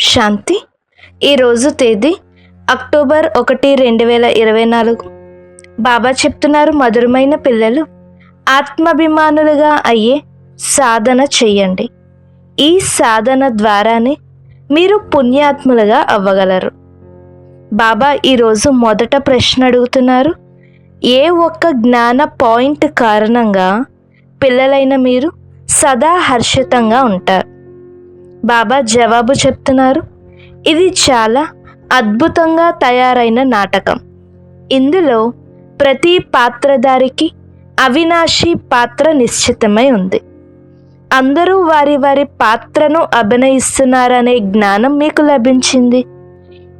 శాంతి. ఈరోజు తేదీ అక్టోబర్ ఒకటి రెండు వేల ఇరవై నాలుగు. బాబా చెప్తున్నారు మధురమైన పిల్లలు ఆత్మాభిమానులుగా అయ్యే సాధన చెయ్యండి. ఈ సాధన ద్వారానే మీరు పుణ్యాత్ములుగా అవ్వగలరు. బాబా ఈరోజు మొదట ప్రశ్న అడుగుతున్నారు ఏ ఒక్క జ్ఞాన పాయింట్ కారణంగా పిల్లలైన మీరు సదా హర్షితంగా ఉంటారు? బాబా జవాబు చెప్తున్నారు. ఇది చాలా అద్భుతంగా తయారైన నాటకం. ఇందులో ప్రతి పాత్రధారికి అవినాశి పాత్ర నిశ్చితమై ఉంది. అందరూ వారి వారి పాత్రను అభినయిస్తున్నారనే జ్ఞానం మీకు లభించింది.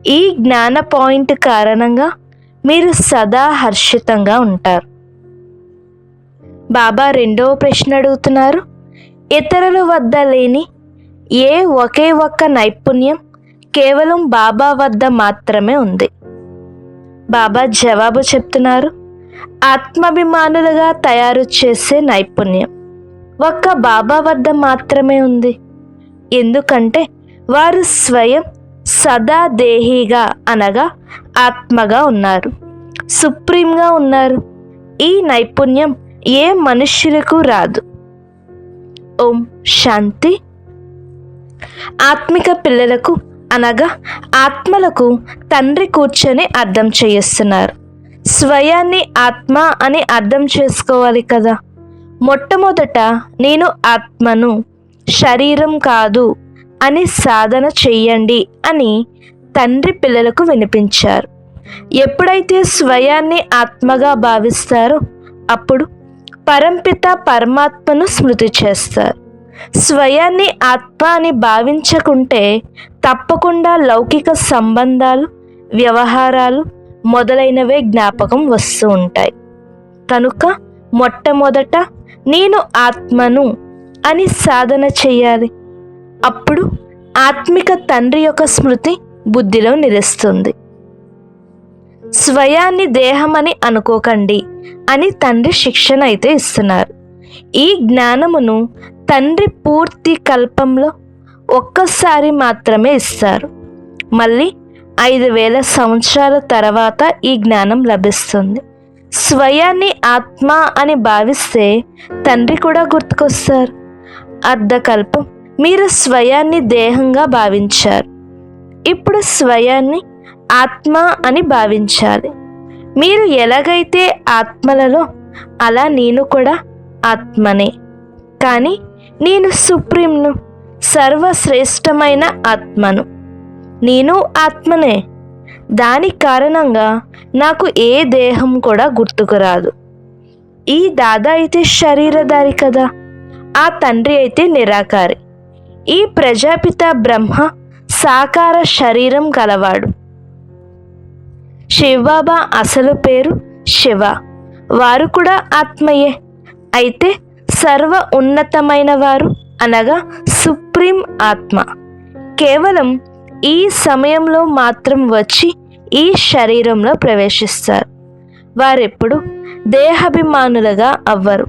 ఈ జ్ఞాన పాయింట్ కారణంగా మీరు సదా హర్షితంగా ఉంటారు. బాబా రెండవ ప్రశ్న అడుగుతున్నారు. ఇతరుల వద్ద లేని ఏ ఒకే ఒక్క నైపుణ్యం కేవలం బాబా వద్ద మాత్రమే ఉంది. బాబా జవాబు చెప్తున్నారు ఆత్మాభిమానులుగా తయారు చేసే నైపుణ్యం ఒక్క బాబా వద్ద మాత్రమే ఉంది. ఎందుకంటే వారు స్వయం సదా దేహిగా అనగా ఆత్మగా ఉన్నారు సుప్రీంగా ఉన్నారు. ఈ నైపుణ్యం ఏ మనుష్యులకు రాదు. ఓం శాంతి. ఆత్మిక పిల్లలకు అనగా ఆత్మలకు తండ్రి కూర్చొని అర్థం చేయిస్తున్నారు. స్వయాన్ని ఆత్మ అని అర్థం చేసుకోవాలి కదా. మొట్టమొదట నేను ఆత్మను శరీరం కాదు అని సాధన చెయ్యండి అని తండ్రి పిల్లలకు వినిపించారు. ఎప్పుడైతే స్వయాన్ని ఆత్మగా భావిస్తారో అప్పుడు పరంపిత పరమాత్మను స్మృతి చేస్తారు. స్వయాన్ని ఆత్మ అని భావించకుంటే తప్పకుండా లౌకిక సంబంధాలు వ్యవహారాలు మొదలైనవే జ్ఞాపకం వస్తూ ఉంటాయి. కనుక మొట్టమొదట నేను ఆత్మను అని సాధన చేయాలి. అప్పుడు ఆత్మిక తండ్రి యొక్క స్మృతి బుద్ధిలో నిలుస్తుంది. స్వయాన్ని దేహమని అనుకోకండి అని తండ్రి శిక్షణ అయితే ఇస్తున్నారు. ఈ జ్ఞానమును తండ్రి పూర్తి కల్పంలో ఒక్కసారి మాత్రమే ఇస్తారు. మళ్ళీ ఐదు వేల సంవత్సరాల తర్వాత ఈ జ్ఞానం లభిస్తుంది. స్వయాన్ని ఆత్మ అని భావిస్తే తండ్రి కూడా గుర్తుకొస్తారు. అర్ధకల్పం మీరు స్వయాన్ని దేహంగా భావించారు. ఇప్పుడు స్వయాన్ని ఆత్మ అని భావించాలి. మీరు ఎలాగైతే ఆత్మలలో అలా నేను కూడా ఆత్మనే. కానీ నేను సుప్రీంను సర్వశ్రేష్టమైన ఆత్మను. నేను ఆత్మనే. దాని కారణంగా నాకు ఏ దేహం కూడా గుర్తుకు రాదు. ఈ దాదా అయితే శరీరధారి కదా. ఆ తండ్రి అయితే నిరాకారి. ఈ ప్రజాపిత బ్రహ్మ సాకార శరీరం కలవాడు శివబాబా అసలు పేరు శివ. వారు కూడా ఆత్మయే. అయితే సర్వ ఉన్నతమైన వారు అనగా సుప్రీం ఆత్మ. కేవలం ఈ సమయంలో మాత్రం వచ్చి ఈ శరీరంలో ప్రవేశిస్తారు. వారెప్పుడు దేహాభిమానులుగా అవ్వరు.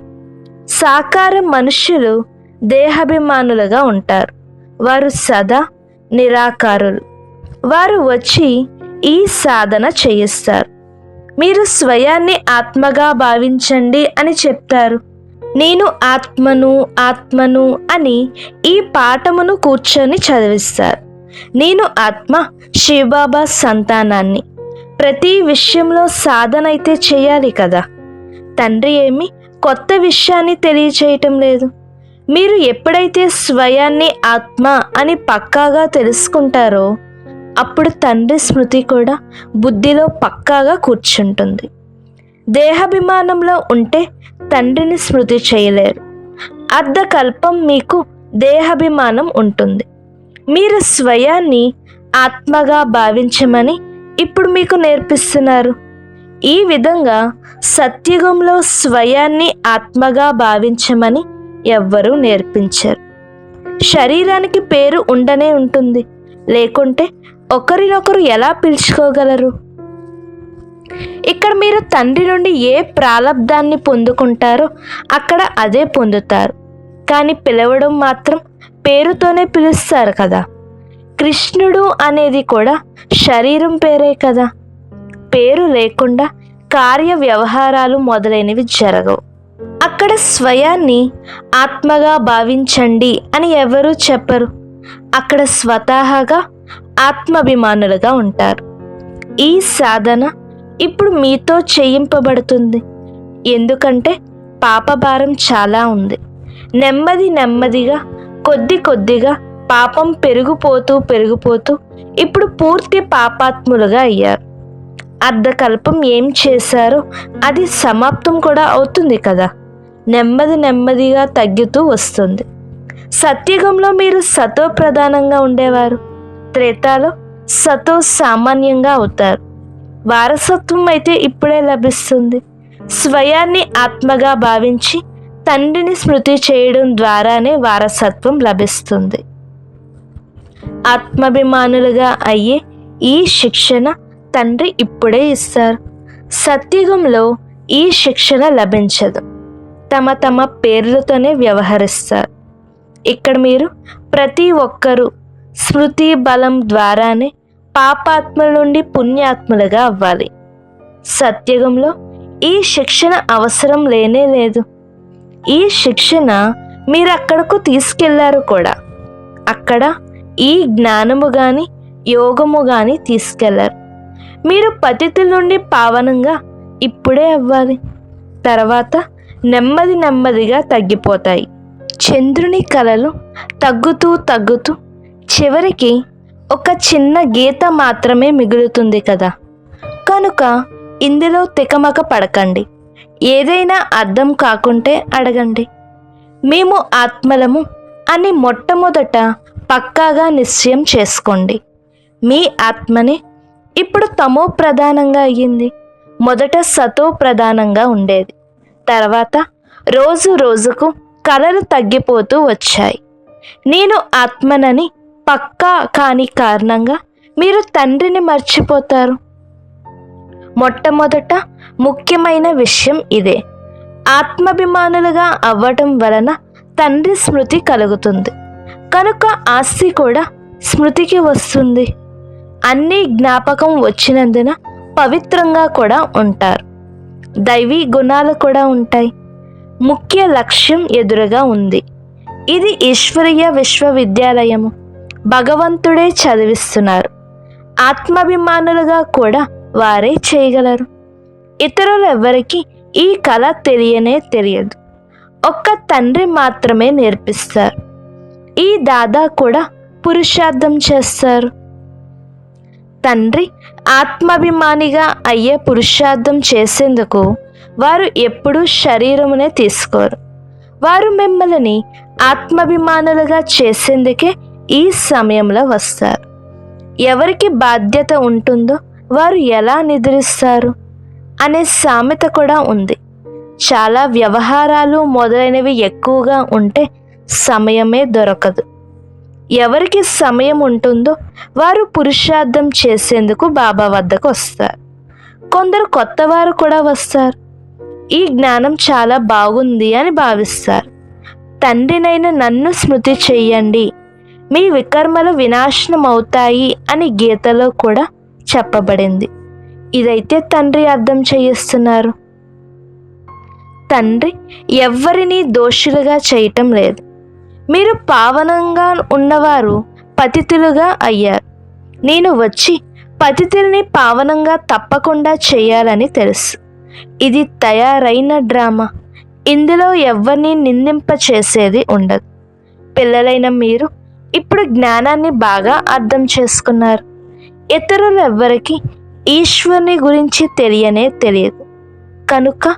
సాకార మనుష్యులు దేహాభిమానులుగా ఉంటారు. వారు సదా నిరాకారులు. వారు వచ్చి ఈ సాధన చేయిస్తారు. మీరు స్వయాన్ని ఆత్మగా భావించండి అని చెప్తారు. నేను ఆత్మను ఆత్మను అని ఈ పాఠమును కూర్చొని చదివిస్తారు. నేను ఆత్మ శివబాబా సంతానాన్ని. ప్రతి విషయంలో సాధన అయితే చేయాలి కదా. తండ్రి ఏమి కొత్త విషయాన్ని తెలియచేయటం లేదు. మీరు ఎప్పుడైతే స్వయాన్ని ఆత్మ అని పక్కాగా తెలుసుకుంటారో అప్పుడు తండ్రి స్మృతి కూడా బుద్ధిలో పక్కాగా కూర్చుంటుంది. దేహాభిమానంలో ఉంటే తండ్రిని స్మృతి చేయలేరు. అర్ధకల్పం మీకు దేహాభిమానం ఉంటుంది. మీరు స్వయాన్ని ఆత్మగా భావించమని ఇప్పుడు మీకు నేర్పిస్తున్నారు. ఈ విధంగా సత్యుగంలో స్వయాన్ని ఆత్మగా భావించమని ఎవ్వరూ నేర్పించరు. శరీరానికి పేరు ఉండనే ఉంటుంది. లేకుంటే ఒకరినొకరు ఎలా పిలుచుకోగలరు? ఇక్కడ మీరు తండ్రి నుండి ఏ ప్రాలబ్ధాన్ని పొందుకుంటారో అక్కడ అదే పొందుతారు. కానీ పిలవడం మాత్రం పేరుతోనే పిలుస్తారు కదా. కృష్ణుడు అనేది కూడా శరీరం పేరే కదా. పేరు లేకుండా కార్య వ్యవహారాలు మొదలైనవి జరగవు. అక్కడ స్వయాన్ని ఆత్మగా భావించండి అని ఎవరూ చెప్పరు. అక్కడ స్వతహాగా ఆత్మాభిమానులుగా ఉంటారు. ఈ సాధన ఇప్పుడు మీతో చేయింపబడుతుంది. ఎందుకంటే పాపభారం చాలా ఉంది. నెమ్మది నెమ్మదిగా కొద్ది కొద్దిగా పాపం పెరిగిపోతూ పెరిగిపోతూ ఇప్పుడు పూర్తి పాపాత్ములుగా అయ్యారు. అర్ధకల్పం ఏం చేశారో అది సమాప్తం కూడా అవుతుంది కదా. నెమ్మది నెమ్మదిగా తగ్గుతూ వస్తుంది. సత్యుగంలో మీరు సతో ప్రధానంగా ఉండేవారు. త్రేతాలో సతో సామాన్యంగా అవుతారు. వారసత్వం అయితే ఇప్పుడే లభిస్తుంది. స్వయాన్ని ఆత్మగా భావించి తండ్రిని స్మృతి చేయడం ద్వారానే వారసత్వం లభిస్తుంది. ఆత్మాభిమానులుగా అయ్యే ఈ శిక్షణ తండ్రి ఇప్పుడే ఇస్తారు. సత్యుగంలో ఈ శిక్షణ లభించదు. తమ తమ పేర్లతోనే వ్యవహరిస్తారు. ఇక్కడ మీరు ప్రతి ఒక్కరూ స్మృతి బలం ద్వారానే పాపాత్మల నుండి పుణ్యాత్ములుగా అవ్వాలి. సత్యుగంలో ఈ శిక్షణ అవసరం లేనే లేదు. ఈ శిక్షణ మీరు అక్కడకు తీసుకెళ్ళారు కూడా. అక్కడ ఈ జ్ఞానము గాని యోగము గాని తీసుకెళ్ళారు. మీరు పతితుల నుండి పావనంగా ఇప్పుడే అవ్వాలి. తర్వాత నెమ్మది నెమ్మదిగా తగ్గిపోతాయి. చంద్రుని కలలు తగ్గుతూ తగ్గుతూ చివరికి ఒక చిన్న గీత మాత్రమే మిగులుతుంది కదా. కనుక ఇందులో తికమక పడకండి. ఏదైనా అర్థం కాకుంటే అడగండి. మేము ఆత్మలము అని మొట్టమొదట పక్కాగా నిశ్చయం చేసుకోండి. మీ ఆత్మని ఇప్పుడు తమో ప్రధానంగా అయ్యింది. మొదట సతో ప్రధానంగా ఉండేది. తర్వాత రోజు రోజుకు కలలు తగ్గిపోతూ వచ్చాయి. నేను ఆత్మనని పక్కా కాని కారణంగా మీరు తండ్రిని మర్చిపోతారు. మొట్టమొదట ముఖ్యమైన విషయం ఇదే. ఆత్మాభిమానులుగా అవ్వటం వలన తండ్రి స్మృతి కలుగుతుంది. కనుక ఆస్తి కూడా స్మృతికి వస్తుంది. అన్ని జ్ఞాపకం వచ్చినందున పవిత్రంగా కూడా ఉంటారు. దైవీ గుణాలు కూడా ఉంటాయి. ముఖ్య లక్ష్యం ఎదురుగా ఉంది. ఇది ఈశ్వరీయ విశ్వవిద్యాలయము. భగవంతుడే చదివిస్తున్నారు. ఆత్మాభిమానులుగా కూడా వారే చేయగలరు. ఇతరులు ఎవరికి ఈ కళ తెలియనే తెలియదు. ఒక్క తండ్రి మాత్రమే నేర్పిస్తారు. ఈ దాదా కూడా పురుషార్థం చేస్తారు. తండ్రి ఆత్మాభిమానిగా అయ్యే పురుషార్థం చేసేందుకు వారు ఎప్పుడూ శరీరమునే తీసుకోరు. వారు మిమ్మల్ని ఆత్మాభిమానులుగా చేసేందుకే ఈ సమయంలో వస్తారు. ఎవరికి బాధ్యత ఉంటుందో వారు ఎలా నిద్రిస్తారు అనే సామెత కూడా ఉంది. చాలా వ్యవహారాలు మొదలైనవి ఎక్కువగా ఉంటే సమయమే దొరకదు. ఎవరికి సమయం ఉంటుందో వారు పురుషార్థం చేసేందుకు బాబా వద్దకు వస్తారు. కొందరు కొత్త వారు కూడా వస్తారు. ఈ జ్ఞానం చాలా బాగుంది అని భావిస్తారు. తండ్రినైన నన్ను స్మృతి చెయ్యండి మీ వికర్మలు వినాశనం అవుతాయి అని గీతలో కూడా చెప్పబడింది. ఇదైతే తండ్రి అర్థం చేయిస్తున్నారు. తండ్రి ఎవ్వరినీ దోషులుగా చేయటం లేదు. మీరు పావనంగా ఉన్నవారు పతితులుగా అయ్యారు. నేను వచ్చి పతితుల్ని పావనంగా తప్పకుండా చేయాలని తెలుసు. ఇది తయారైన డ్రామా. ఇందులో ఎవరిని నిందింప చేసేది ఉండదు. పిల్లలైన మీరు ఇప్పుడు జ్ఞానాన్ని బాగా అర్థం చేసుకున్నారు. ఇతరులు ఎవ్వరికి ఈశ్వరుని గురించి తెలియనే తెలియదు. కనుక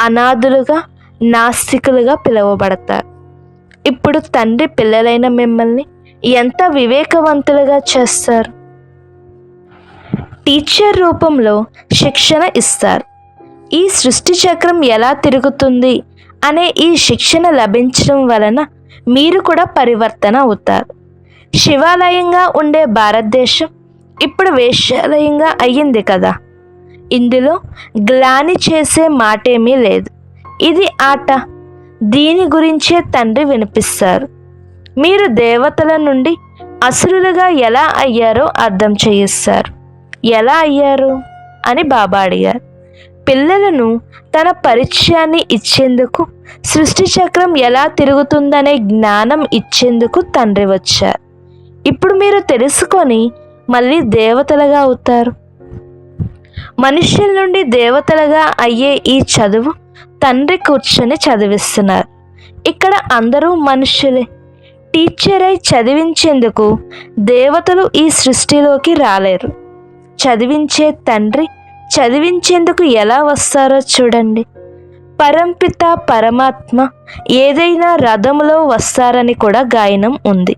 అనాథులుగా నాస్తికులుగా పిలువబడతారు. ఇప్పుడు తండ్రి పిల్లలైన మిమ్మల్ని ఎంత వివేకవంతులుగా చేస్తారు? టీచర్ రూపంలో శిక్షణ ఇస్తారు. ఈ సృష్టి చక్రం ఎలా తిరుగుతుంది అనే ఈ శిక్షణ లభించడం వలన మీరు కూడా పరివర్తన అవుతారు. శివాలయంగా ఉండే భారతదేశం ఇప్పుడు వేశ్యాలయంగా అయ్యింది కదా. ఇందులో గ్లాని చేసే మాటేమీ లేదు. ఇది ఆట. దీని గురించే తండ్రి వినిపిస్తారు. మీరు దేవతల నుండి అసురులుగా ఎలా అయ్యారో అర్థం చేయిస్తారు. ఎలా అయ్యారు? అని బాబా అడిగారు. పిల్లలను తన పరిచయాన్ని ఇచ్చేందుకు సృష్టి చక్రం ఎలా తిరుగుతుందనే జ్ఞానం ఇచ్చేందుకు తండ్రి వచ్చారు. ఇప్పుడు మీరు తెలుసుకొని మళ్ళీ దేవతలుగా అవుతారు. మనుష్యుల నుండి దేవతలుగా అయ్యే ఈ చదువు తండ్రి కూర్చొని చదివిస్తున్నారు. ఇక్కడ అందరూ మనుష్యులే. టీచర్ అయి చదివించేందుకు దేవతలు ఈ సృష్టిలోకి రాలేరు. చదివించే తండ్రి చదివించేందుకు ఎలా వస్తారో చూడండి. పరంపిత పరమాత్మ ఏదైనా రథంలో వస్తారని కూడా గాయనం ఉంది.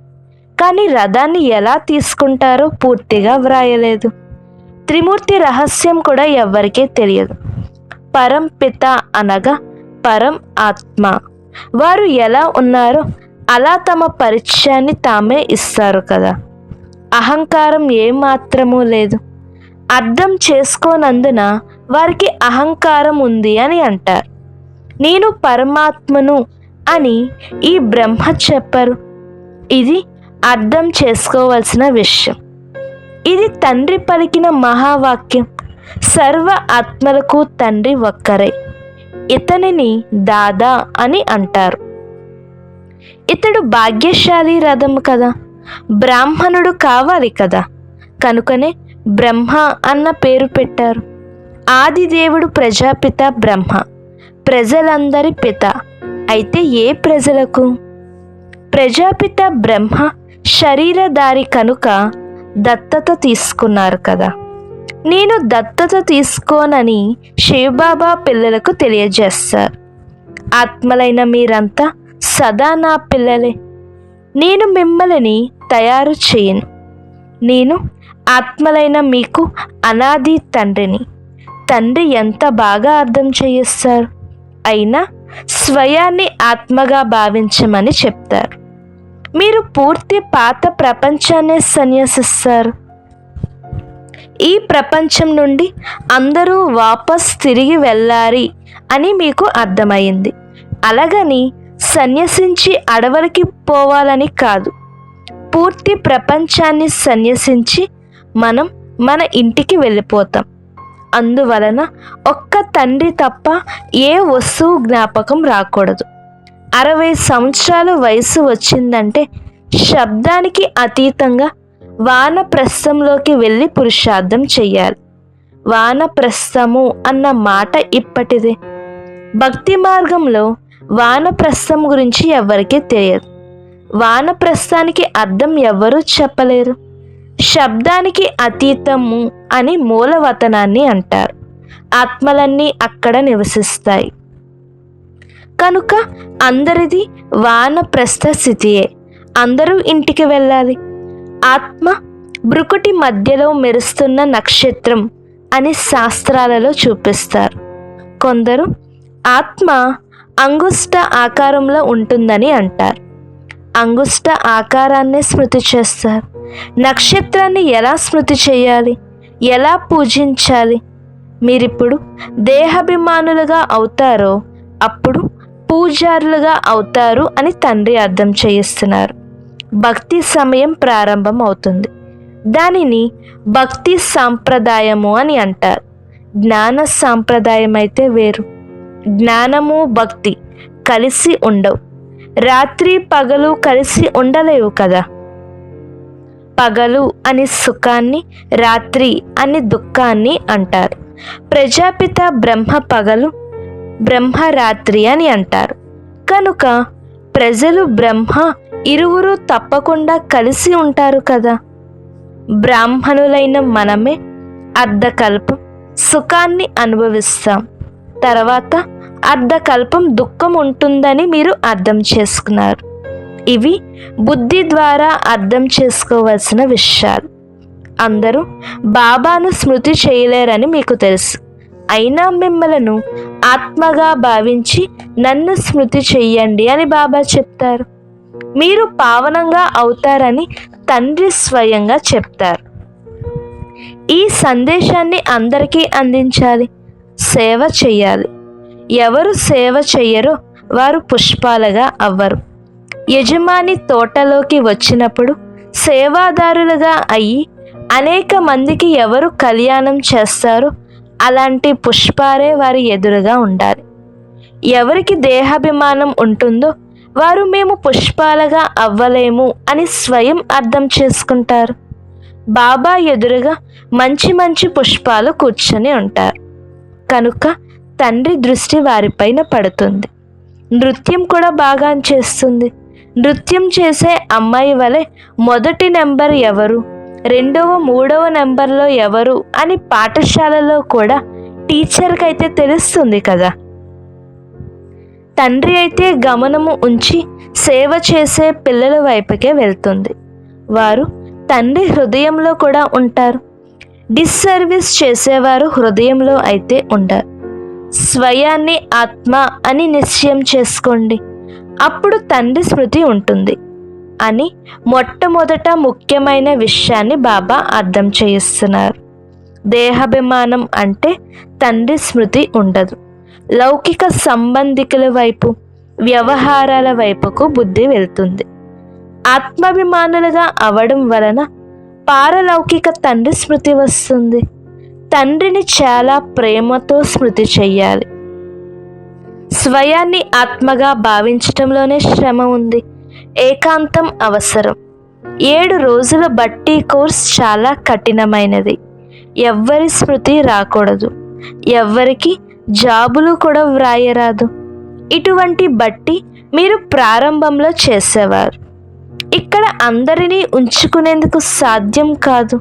కానీ రథాన్ని ఎలా తీసుకుంటారో పూర్తిగా వ్రాయలేదు. త్రిమూర్తి రహస్యం కూడా ఎవ్వరికీ తెలియదు. పరం పిత అనగా పరం ఆత్మ. వారు ఎలా ఉన్నారో అలా తమ పరిచయాన్ని తామే ఇస్తారు కదా. అహంకారం ఏమాత్రమూ లేదు. అర్థం చేసుకోనందున వారికి అహంకారం ఉంది అని అంటారు. నేను పరమాత్మను అని ఈ బ్రహ్మ చెప్పరు. ఇది అర్థం చేసుకోవాల్సిన విషయం. ఇది తండ్రి పలికిన మహావాక్యం. సర్వ ఆత్మలకు తండ్రి ఒక్కరే. ఇతనిని దాదా అని అంటారు. ఇతడు భాగ్యశాలి రథం కదా. బ్రాహ్మణుడు కావాలి కదా. కనుకనే బ్రహ్మ అన్న పేరు పెట్టారు. ఆదిదేవుడు ప్రజాపిత బ్రహ్మ. ప్రజలందరి పిత. అయితే ఏ ప్రజలకు? ప్రజాపిత బ్రహ్మ శరీరధారి కనుక దత్తత తీసుకున్నారు కదా. నేను దత్తత తీసుకోనని శివబాబా పిల్లలకు తెలియజేస్తారు. ఆత్మలైన మీరంతా సదా నా పిల్లలే. నేను మిమ్మల్ని తయారు చేయను. నేను ఆత్మలైన మీకు అనాది తండ్రిని. తండ్రి ఎంత బాగా అర్థం చేయిస్తారు? అయినా స్వయాన్ని ఆత్మగా భావించమని చెప్తారు. మీరు పూర్తి పాత ప్రపంచాన్ని సన్యసిస్తారు. ఈ ప్రపంచం నుండి అందరూ వాపస్ తిరిగి వెళ్ళాలి అని మీకు అర్థమైంది. అలాగని సన్యసించి అడవులకి పోవాలని కాదు. పూర్తి ప్రపంచాన్ని సన్యసించి మనం మన ఇంటికి వెళ్ళిపోతాం. అందువలన ఒక్క తండ్రి తప్ప ఏ వస్తువు జ్ఞాపకం రాకూడదు. అరవై సంవత్సరాల వయసు వచ్చిందంటే శబ్దానికి అతీతంగా వానప్రస్థంలోకి వెళ్ళి పురుషార్థం చెయ్యాలి. వానప్రస్థము అన్న మాట ఇప్పటిదే. భక్తి మార్గంలో వానప్రస్థం గురించి ఎవరికీ తెలియదు. వానప్రస్థానికి అర్థం ఎవ్వరూ చెప్పలేరు. శబ్దానికి అతీతము అని మూలవతనాన్ని అంటారు. ఆత్మలన్నీ అక్కడ నివసిస్తాయి. కనుక అందరిది వానప్రస్థ స్థితియే. అందరూ ఇంటికి వెళ్ళాలి. ఆత్మ బ్రుకుటి మధ్యలో మెరుస్తున్న నక్షత్రం అని శాస్త్రాలలో చూపిస్తారు. కొందరు ఆత్మ అంగుష్ట ఆకారంలో ఉంటుందని అంటారు. అంగుష్ట ఆకారాన్ని స్మృతి చేస్తారు. నక్షత్రాన్ని ఎలా స్మృతి చేయాలి? ఎలా పూజించాలి? మీరిప్పుడు దేహాభిమానులుగా అవుతారో అప్పుడు పూజారులుగా అవుతారు అని తండ్రి అర్థం చేయిస్తున్నారు. భక్తి సమయం ప్రారంభం అవుతుంది దానిని భక్తి సాంప్రదాయము అని అంటారు. జ్ఞాన సాంప్రదాయం అయితే వేరు. జ్ఞానము భక్తి కలిసి ఉండవు. రాత్రి పగలు కలిసి ఉండలేవు కదా. పగలు అని సుఖాన్ని రాత్రి అని దుఃఖాన్ని అంటారు. ప్రజాపిత బ్రహ్మ పగలు బ్రహ్మ రాత్రి అని అంటారు. కనుక ప్రజలు బ్రహ్మ ఇరువురు తప్పకుండా కలిసి ఉంటారు కదా. బ్రాహ్మణులైన మనమే అర్ధకల్పం సుఖాన్ని అనుభవిస్తాం. తర్వాత అర్ధకల్పం దుఃఖం ఉంటుందని మీరు అర్థం చేసుకున్నారు. ఇవి బుద్ధి ద్వారా అర్థం చేసుకోవలసిన విషయాలు. అందరూ బాబాను స్మృతి చేయలేరని మీకు తెలుసు. అయినా మిమ్మలను ఆత్మగా భావించి నన్ను స్మృతి చెయ్యండి అని బాబా చెప్తారు. మీరు పావనంగా అవుతారని తండ్రి స్వయంగా చెప్తారు. ఈ సందేశాన్ని అందరికీ అందించాలి. సేవ చెయ్యాలి. ఎవరు సేవ చెయ్యరో వారు పుష్పాలుగా అవ్వరు. యజమాని తోటలోకి వచ్చినప్పుడు సేవాదారులుగా అయ్యి అనేక మందికి ఎవరు కళ్యాణం చేస్తారో అలాంటి పుష్పారే వారి ఎదురుగా ఉండాలి. ఎవరికి దేహాభిమానం ఉంటుందో వారు మేము పుష్పాలుగా అవ్వలేము అని స్వయం అర్థం చేసుకుంటారు. బాబా ఎదురుగా మంచి మంచి పుష్పాలు కూర్చొని ఉంటారు. కనుక తండ్రి దృష్టి వారిపైన పడుతుంది. నృత్యం కూడా బాగా చేస్తుంది. నృత్యం చేసే అమ్మాయి వలె మొదటి నెంబర్ ఎవరు? రెండవ మూడవ నెంబర్లో ఎవరు అని పాఠశాలలో కూడా టీచర్కి అయితే తెలుస్తుంది కదా. తండ్రి అయితే గమనము ఉంచి సేవ చేసే పిల్లల వైపుకే వెళ్తుంది. వారు తండ్రి హృదయంలో కూడా ఉంటారు. డిస్సర్వీస్ చేసేవారు హృదయంలో అయితే ఉండరు. స్వయాన్ని ఆత్మ అని నిశ్చయం చేసుకోండి. అప్పుడు తండ్రి స్మృతి ఉంటుంది. అని మొట్టమొదట ముఖ్యమైన విషయాన్ని బాబా అర్థం చేయిస్తున్నారు. దేహాభిమానం అంటే తండ్రి స్మృతి ఉండదు. లౌకిక సంబంధికుల వైపు వ్యవహారాల వైపుకు బుద్ధి వెళ్తుంది. ఆత్మాభిమానులుగా అవడం వలన పారలౌకిక తండ్రి స్మృతి వస్తుంది. తండ్రిని చాలా ప్రేమతో స్మృతి చెయ్యాలి స్వయాన్ని ఆత్మగా భావించటంలోనే శ్రమ ఉంది. ఏకాంతం అవసరం. ఏడు రోజుల బట్టి కోర్స్ చాలా కఠినమైనది. ఎవ్వరి స్మృతి రాకూడదు. ఎవ్వరికి జాబులు కూడా వ్రాయరాదు. ఇటువంటి బట్టి మీరు ప్రారంభంలో చేసేవారు. ఇక్కడ అందరినీ ఉంచుకునేందుకు సాధ్యం కాదు.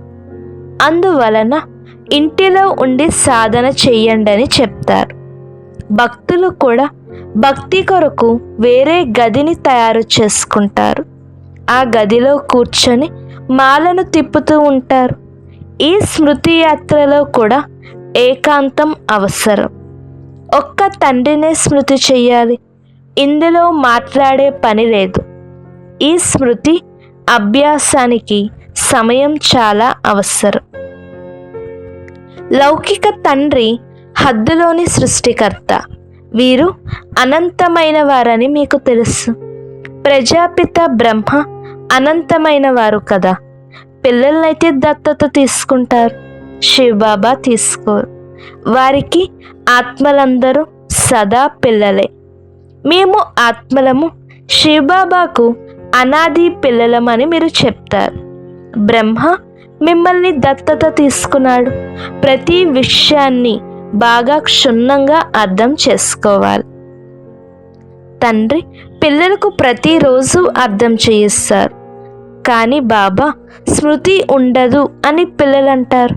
అందువలన ఇంటిలో ఉండి సాధన చెయ్యండి అని చెప్తారు. భక్తులు కూడా భక్తి కొరకు వేరే గదిని తయారు చేసుకుంటారు. ఆ గదిలో కూర్చొని మాలను తిప్పుతూ ఉంటారు. ఈ స్మృతి యాత్రలో కూడా ఏకాంతం అవసరం. ఒక్క తండ్రినే స్మృతి చెయ్యాలి. ఇందులో మాట్లాడే పని లేదు. ఈ స్మృతి అభ్యాసానికి సమయం చాలా అవసరం. లౌకిక తండ్రి హద్దులోని సృష్టికర్త. వీరు అనంతమైన వారని మీకు తెలుసు. ప్రజాపిత బ్రహ్మ అనంతమైన వారు కదా. పిల్లలనైతే దత్తత తీసుకుంటారు. శివబాబా తీసుకోరు. వారికి ఆత్మలందరూ సదా పిల్లలే. మేము ఆత్మలము శివబాబాకు అనాది పిల్లలమని మీరు చెప్తారు. బ్రహ్మ మిమ్మల్ని దత్తత తీసుకున్నాడు. ప్రతి విషయాన్ని బాగా క్షుణ్ణంగా అర్థం చేసుకోవాలి. తండ్రి పిల్లలకు ప్రతిరోజు అర్థం చేయిస్తారు. కానీ బాబా స్మృతి ఉండదు అని పిల్లలు అంటారు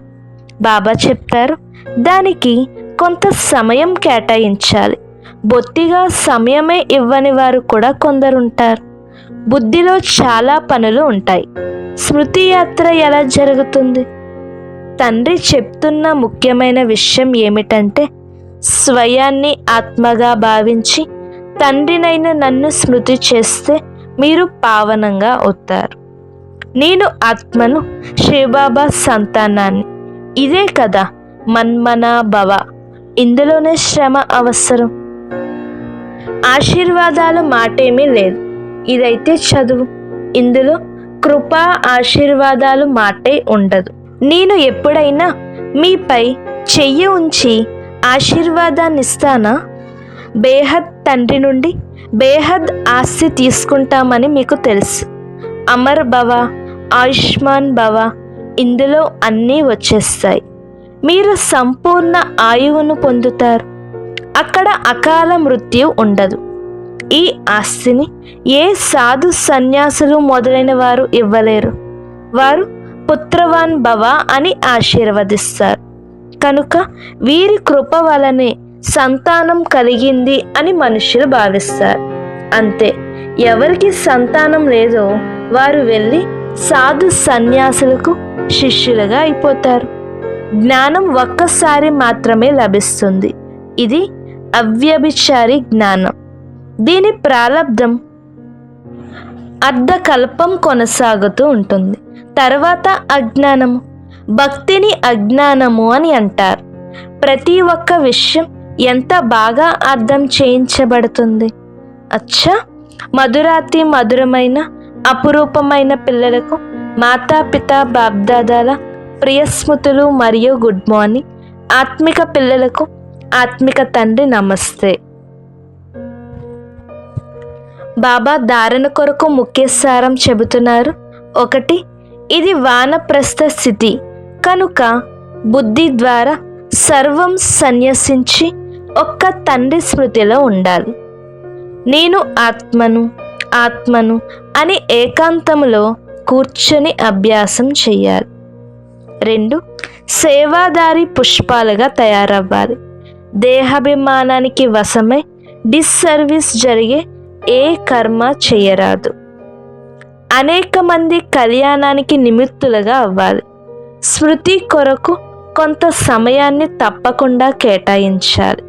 బాబా చెప్తారు దానికి కొంత సమయం కేటాయించాలి. బొత్తిగా సమయమే ఇవ్వని వారు కూడా కొందరుంటారు. బుద్ధిలో చాలా పనులు ఉంటాయి. స్మృతి యాత్ర ఎలా జరుగుతుంది? తండ్రి చెప్తున్న ముఖ్యమైన విషయం ఏమిటంటే స్వయాన్ని ఆత్మగా భావించి తండ్రినైన నన్ను స్మృతి చేస్తే మీరు పావనంగా అవుతారు నేను ఆత్మను శివబాబా సంతానాన్ని. ఇదే కదా మన్మన భవ. ఇందులోనే శ్రమ అవసరం. ఆశీర్వాదాల మాటేమీ లేదు. ఇదైతే చదువు. ఇందులో కృపా ఆశీర్వాదాలు మాటే ఉండదు. నేను ఎప్పుడైనా మీపై చెయ్యి ఉంచి ఆశీర్వాదాన్ని ఇస్తానా బేహద్ తండ్రి నుండి బేహద్ ఆస్తి తీసుకుంటామని మీకు తెలుసు. అమర్ భవ ఆయుష్మాన్ భవ ఇందులో అన్నీ వచ్చేస్తాయి. మీరు సంపూర్ణ ఆయువును పొందుతారు. అక్కడ అకాల మృత్యు ఉండదు. ఈ ఆస్తిని ఏ సాధు సన్యాసులు మొదలైన వారు ఇవ్వలేరు. వారు పుత్రవాన్ భవ అని ఆశీర్వదిస్తారు. కనుక వీరి కృప వలనే సంతానం కలిగింది అని మనుషులు భావిస్తారు. అంతే ఎవరికి సంతానం లేదో వారు వెళ్ళి సాధు సన్యాసులకు శిష్యులుగా అయిపోతారు. జ్ఞానం ఒక్కసారి మాత్రమే లభిస్తుంది. ఇది అవ్యభిచారి జ్ఞానం. దీని ప్రారంధం అర్ధకల్పం కొనసాగుతూ ఉంటుంది. తర్వాత అజ్ఞానము. భక్తిని అజ్ఞానము అని అంటారు. ప్రతి ఒక్క విషయం ఎంత బాగా అర్థం చేయించబడుతుంది? అచ్చా! మధురాతి మధురమైన అపురూపమైన పిల్లలకు మాతాపిత బాబ్దాదాల ప్రియస్మృతులు మరియు గుడ్ మార్నింగ్. ఆత్మిక పిల్లలకు ఆత్మిక తండ్రి నమస్తే. బాబా ధారణ కొరకు ముఖ్య సారం చెబుతున్నారు. ఒకటి ఇది వానప్రస్థ స్థితి. కనుక బుద్ధి ద్వారా సర్వం సన్యసించి ఒక్క తండ్రి స్మృతిలో ఉండాలి. నేను ఆత్మను ఆత్మను అని ఏకాంతములో కూర్చొని అభ్యాసం చేయాలి. రెండు సేవాదారి పుష్పాలుగా తయారవ్వాలి. దేహాభిమానానికి వశమై డిస్సర్వీస్ జరిగే ఏ కర్మ చేయరాదు. అనేక మంది కళ్యాణానికి నిమిత్తులుగా అవ్వాలి. స్మృతి కొరకు కొంత సమయాన్ని తప్పకుండా కేటాయించాలి.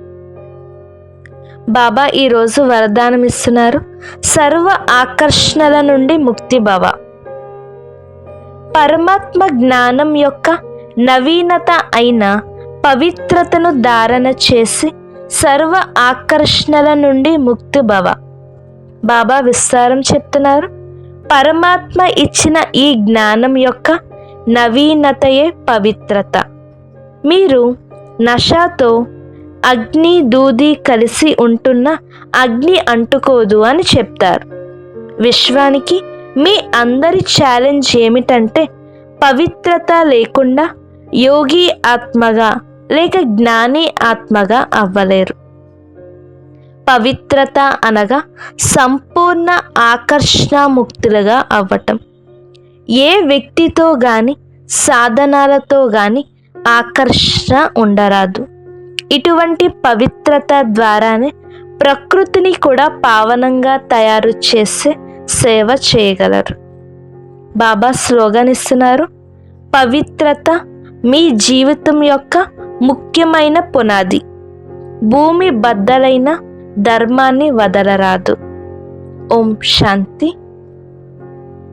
బాబా ఈరోజు వరదానం ఇస్తున్నారు. సర్వ ఆకర్షణల నుండి ముక్తి భవ. పరమాత్మ జ్ఞానం యొక్క నవీనత అయిన పవిత్రతను ధారణ చేసి సర్వ ఆకర్షణల నుండి ముక్తి భవ. బాబా విస్తారం చెప్తున్నారు. పరమాత్మ ఇచ్చిన ఈ జ్ఞానం యొక్క నవీనతయే పవిత్రత. మీరు నషాతో అగ్ని దూది కలిసి ఉంటున్న అగ్ని అంటుకోదు అని చెప్తారు. విశ్వానికి మీ అందరి ఛాలెంజ్ ఏమిటంటే పవిత్రత లేకుండా యోగి ఆత్మగా లేక జ్ఞాని ఆత్మగా అవ్వలేరు. పవిత్రత అనగా సంపూర్ణ ఆకర్షణముక్తులుగా అవ్వటం. ఏ వ్యక్తితో కానీ సాధనాలతో కానీ ఆకర్షణ ఉండరాదు. ఇటువంటి పవిత్రత ద్వారానే ప్రకృతిని కూడా పావనంగా తయారు చేసే సేవ చేయగలరు. బాబా స్లోగన్ ఇస్తున్నారు పవిత్రత మీ జీవితం యొక్క ముఖ్యమైన పునాది. భూమి బద్దలైన ధర్మాన్ని వదలరాదు. ఓం శాంతి.